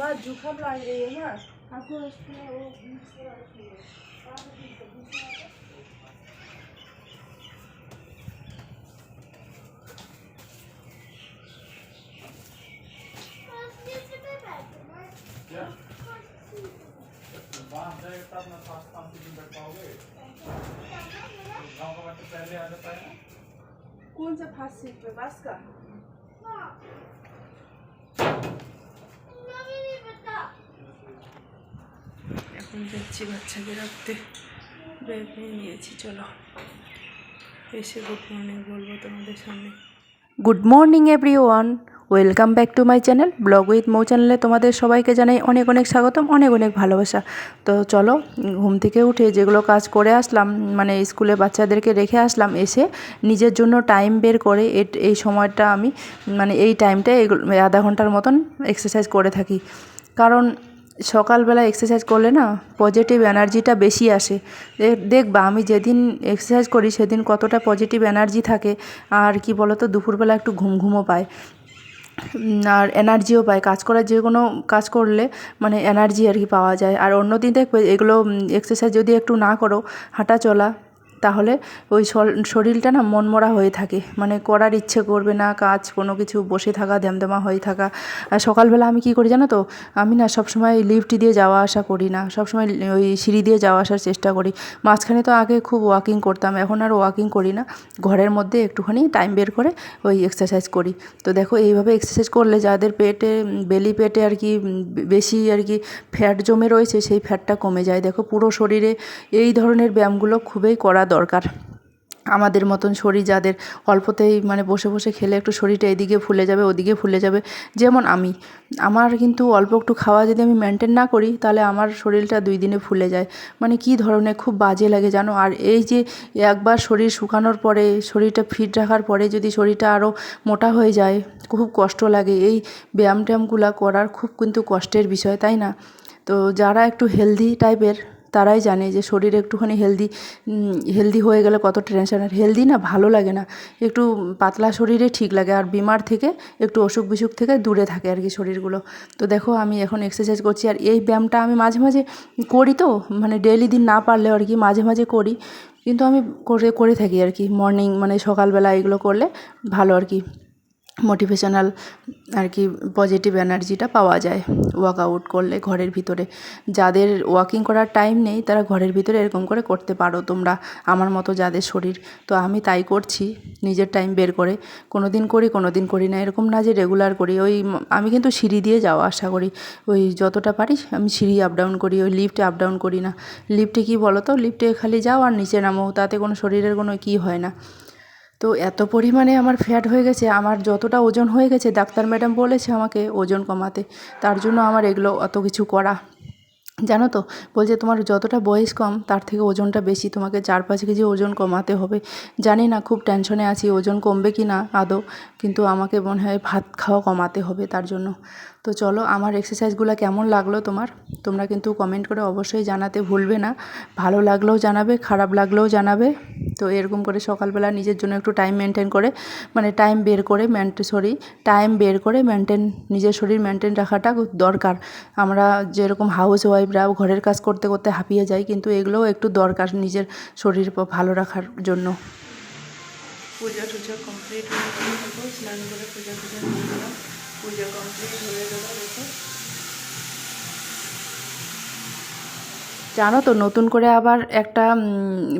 अम्मा जुकाम लग रही है ना आपको उसमें वो मिक्स करा रखी है आप भी तो दूसरा है। क्या बाहर जाएगा तब ना पास काम से भी बैठ पाओगे गाँव का बच्चा पहले आ जाता है कौन सा फास्ट सीट पे बस का এখন যাচ্ছি বাচ্চাকে রাখতে ব্যাগ নিয়ে নিয়েছি, চলো। এসে গুড মর্নিং বলব তোমাদের সামনে। Good morning everyone welcome back to my channel blog with Mou চ্যানেলে তোমাদের সবাইকে জানাই অনেক অনেক স্বাগতম, অনেক অনেক ভালোবাসা। তো চলো, ঘুম থেকে উঠে যেগুলো কাজ করে আসলাম মানে স্কুলে বাচ্চাদেরকে রেখে আসলাম, এসে নিজের জন্য টাইম বের করে এই সময়টা আমি মানে এই টাইমটা আধা ঘণ্টার মতন এক্সারসাইজ করে থাকি। কারণ সকালবেলা এক্সারসাইজ করলে না পজিটিভ এনার্জিটা বেশি আসে। দেখবা আমি যেদিন এক্সারসাইজ করি সেদিন কতটা পজিটিভ এনার্জি থাকে আর কি বলতো, দুপুরবেলা একটু ঘুম ঘুমও পায়। আর এনার্জিও পায়। কাজ করার যে কোনো কাজ করলে মানে এনার্জি আর কি পাওয়া যায়। আর অন্য দিন দেখবে এগুলো এক্সারসাইজ যদি একটু না করো, হাঁটা চলা তাহলে ওই শরীরটা না মনমরা হয়ে থাকে। মানে করার ইচ্ছে করবে না, কাজ, কোনো কিছু, বসে থাকা দ্যামদ্যামা হয়ে থাকা। আর সকালবেলা আমি কী করি জানো তো? আমি না সবসময় লিফট দিয়ে যাওয়া আসা করি না। সবসময় ওই সিঁড়ি দিয়ে যাওয়া আসার চেষ্টা করি। মাঝখানে তো আগে খুব ওয়াকিং করতাম, এখন আর ওয়াকিং করি না। ঘরের মধ্যে একটুখানি টাইম বের করে ওই এক্সারসাইজ করি। তো দেখো এইভাবে এক্সারসাইজ করলে যাদের পেটে বেলি পেটে আর কি বেশি আর কি ফ্যাট জমে রয়েছে, সেই ফ্যাটটা কমে যায়। দেখো পুরো শরীরে এই ধরনের ব্যায়ামগুলো খুবই করা দরকার। আমাদের মতন শরীর যাদের অল্পতেই মানে বসে বসে খেলে একটু শরীরটা এদিকে ফুলে যাবে, ওদিকে ফুলে যাবে, যেমন আমি। আমার কিন্তু অল্প একটু খাওয়া যদি আমি মেনটেন না করি, তাহলে আমার শরীরটা দুই দিনে ফুলে যায়। মানে কী ধরনের, খুব বাজে লাগে জানো? আর এই যে একবার শরীর শুকানোর পরে, শরীরটা ফিট রাখার পরে যদি শরীরটা আরও মোটা হয়ে যায়, খুব কষ্ট লাগে। এই ব্যায়াম ট্যায়ামগুলো করার খুব কিন্তু কষ্টের বিষয়, তাই না? তো যারা একটু হেলদি টাইপের তারাই জানে যে শরীর একটুখানি হেলদি হেলদি হয়ে গেলে কত টেনশন আর হেলদি না, ভালো লাগে না। একটু পাতলা শরীরে ঠিক লাগে আর বিমার থেকে একটু অসুখ বিসুখ থেকে দূরে থাকে আর কি শরীরগুলো। তো দেখো আমি এখন এক্সারসাইজ করছি আর এই ব্যায়ামটা আমি মাঝে মাঝে করি তো মানে ডেইলি দিন না পারলেও আর কি মাঝে মাঝে করি। কিন্তু আমি করে করে থাকি আর কি মর্নিং মানে সকালবেলা এগুলো করলে ভালো আর কি। মোটিভেশনাল আর কি পজিটিভ এনার্জিটা পাওয়া যায়। ওয়ার্কআউট করলে ঘরের ভিতরে। যাদের ওয়াকিং করার টাইম নেই, তারা ঘরের ভিতরে এরকম করে করতে পারো। তোমরা আমার মতো যাদের শরীর, তো আমি তাই করছি, নিজের টাইম বের করে। কোনো দিন করি কোনো দিন করি না। এরকম না যে রেগুলার করি। ওই আমি কিন্তু সিঁড়ি দিয়ে যাওয়া আশা করি। ওই যতটা পারি, আমি সিঁড়ি আপ ডাউন করি, ওই লিফটে আপ ডাউন করি না। লিফটে কী বলো তো লিফটে খালি যাও আর নিচে নামো। তাতে কোনো শরীরের কোনো কী হয় না। তো এত পরিমাণে আমার ফ্যাট হয়ে গেছে, আমার যতটা ওজন হয়ে গেছে, ডাক্তার ম্যাডাম বলেছে আমাকে ওজন কমাতে। তার জন্য আমার এগুলো অত কিছু করা। জানো তো, বলছে তোমার যতটা বয়স কম, তার থেকে ওজনটা বেশি, তোমাকে চার পাঁচ কেজি ওজন কমাতে হবে। জানি না খুব টেনশনে আছি, ওজন কমবে কি না আদৌ, কিন্তু আমাকে মনে হয় ভাত খাওয়া কমাতে হবে তার জন্য। তো চলো, আমার এক্সারসাইজগুলো কেমন লাগল তোমার? তোমরা কিন্তু কমেন্ট করে অবশ্যই জানাতে ভুলবে না। ভালো লাগলেও জানাবে, খারাপ লাগলেও জানাবে। তো এরকম করে সকালবেলা নিজের জন্য একটু টাইম মেনটেন করে মানে টাইম বের করে মেনটে সরি টাইম বের করে মেনটেন নিজের শরীর মেনটেন রাখাটা দরকার। আমরা যেরকম হাউস ওয়াইফরা ঘরের কাজ করতে করতে হাঁপিয়ে যাই, কিন্তু এগুলোও একটু দরকার নিজের শরীর ভালো রাখার জন্য। পূজা টুজা কমপ্লিট হয়ে স্নান করে পূজা টুজা পূজা কমপ্লিট হয়ে গেল জানো তো, নতুন করে আবার একটা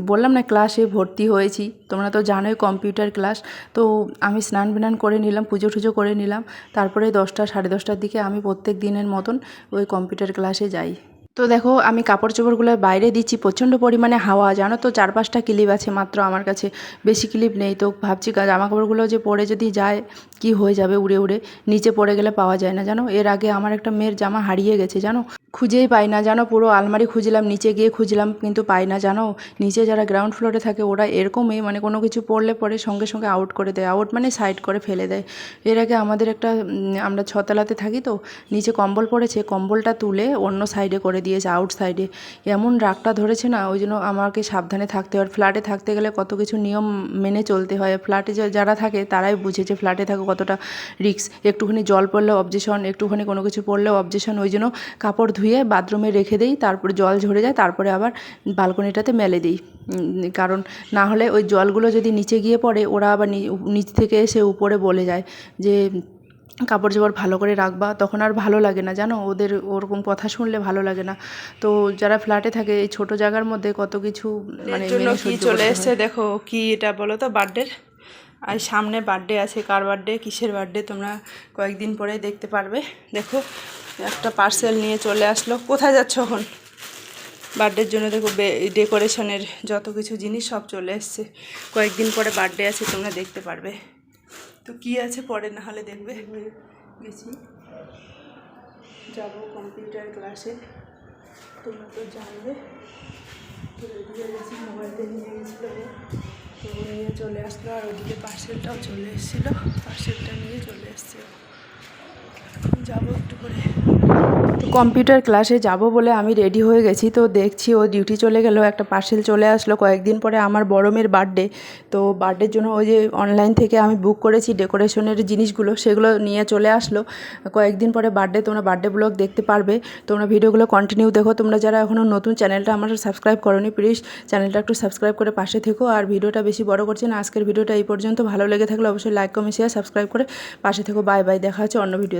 বললাম না ক্লাসে ভর্তি হয়েছি। তোমরা তো জানোই কম্পিউটার ক্লাস। তো আমি স্নান বিনান করে নিলাম, পুজো টুজো করে নিলাম। তারপরে দশটা, সাড়ে দশটার দিকে আমি প্রত্যেক দিনের মতন ওই কম্পিউটার ক্লাসে যাই। তো দেখো, আমি কাপড় চোপড়গুলো বাইরে দিচ্ছি, প্রচণ্ড পরিমাণে হাওয়া। জানো তো চার পাঁচটা ক্লিপ আছে মাত্র আমার কাছে। বেশি ক্লিপ নেই, তো ভাবছি জামা কাপড়গুলো যে পরে যদি যায়, কি হয়ে যাবে উড়ে উড়ে? নিচে পড়ে গেলে পাওয়া যায় না, জানো? এর আগে আমার একটা মেয়ের জামা হারিয়ে গেছে, জানো? খুঁজেই পাই না, জানো? পুরো আলমারি খুঁজলাম, নিচে গিয়ে খুঁজলাম, কিন্তু পাই না, জানো? নিচে যারা গ্রাউন্ড ফ্লোরে থাকে, ওরা এরকমই মানে কোনো কিছু পড়লে পরে সঙ্গে সঙ্গে আউট করে দেয় আউট মানে সাইড করে ফেলে দেয়। এর আগে আমাদের একটা আমরা ছতলাতে থাকি তো, নিচে কম্বল পড়েছে, কম্বলটা তুলে অন্য সাইডে করে দিয়েছে আউট সাইডে এমন রাগটা ধরেছে না, ওই জন্য আমাকে সাবধানে থাকতে হয়। ফ্ল্যাটে থাকতে গেলে কত কিছু নিয়ম মেনে চলতে হয়। ফ্ল্যাটে যারা থাকে, তারাই বুঝে যে ফ্ল্যাটে থাকা কতটা রিস্ক একটুখানি জল পড়লে অবজেশন একটুখানি কোনো কিছু পড়লে অবজেশন ওই জন্য কাপড় ধুয়ে বাথরুমে রেখে দিই তারপরে জল ঝরে যায় তারপরে আবার বালকনিটাতে মেলে দিই। কারণ না হলে ওই জলগুলো যদি নিচে গিয়ে পড়ে ওরা আবার নিচ থেকে এসে উপরে বলে যায় যে কাপড় চোপড় ভালো করে রাখবা তখন আর ভালো লাগে না জানো? ওদের ওরকম কথা শুনলে ভালো লাগে না। তো যারা ফ্ল্যাটে থাকে এই ছোটো জায়গার মধ্যে কত কিছু মানে কি চলে এসছে দেখো কি এটা বলো তো বার্থডের আর সামনে বার্থডে আছে কার বার্থডে কিসের বার্থডে তোমরা কয়েকদিন পরে দেখতে পারবে। দেখো একটা পার্সেল নিয়ে চলে আসলো। কোথায় যাচ্ছ এখন? বার্থডের জন্য দেখো ডেকোরেশনের যত কিছু জিনিস সব চলে এসছে। কয়েকদিন পরে বার্থডে আছে, তোমরা দেখতে পারবে। তো কি আছে পরে, না হলে দেখবে। গেছি। যাব কম্পিউটার ক্লাসে তোমরা তো জানবে। রেডি গেছি মোবাইলটা নিয়ে গেছিল। তো নিয়ে চলে আসলো, আর ওদিকে পার্সেলটাও চলে এসেছিল। পার্সেলটা নিয়ে চলে এসছে যাব একটু করে। কম্পিউটার ক্লাসে যাব বলে আমি রেডি হয়ে গেছি। তো দেখছি ও ডিউটি চলে গেল, একটা পার্সেল চলে আসলো কয়েকদিন পরে আমার বড় মেয়ের বার্থডে। তো বার্থডের জন্য ওই যে অনলাইন থেকে আমি বুক করেছি ডেকোরেশনের জিনিসগুলো সেগুলো নিয়ে চলে আসলো। কয়েকদিন পরে বার্থডে, তোমরা বার্থডে ব্লগ দেখতে পারবে। তোমরা ভিডিওগুলো কন্টিনিউ দেখো। তোমরা যারা এখনও নতুন চ্যানেলটা আমার সাবস্ক্রাইব করোনি প্লিজ চ্যানেলটা একটু সাবস্ক্রাইব করে পাশে থেকো। আর ভিডিওটা বেশি বড় করছি না, আজকের ভিডিওটা এই পর্যন্ত। ভালো লেগে থাকলে অবশ্যই লাইক কমেন্ট শেয়ার সাবস্ক্রাইব করে পাশে থেকো। বাই বাই দেখা হচ্ছে অন্য ভিডিও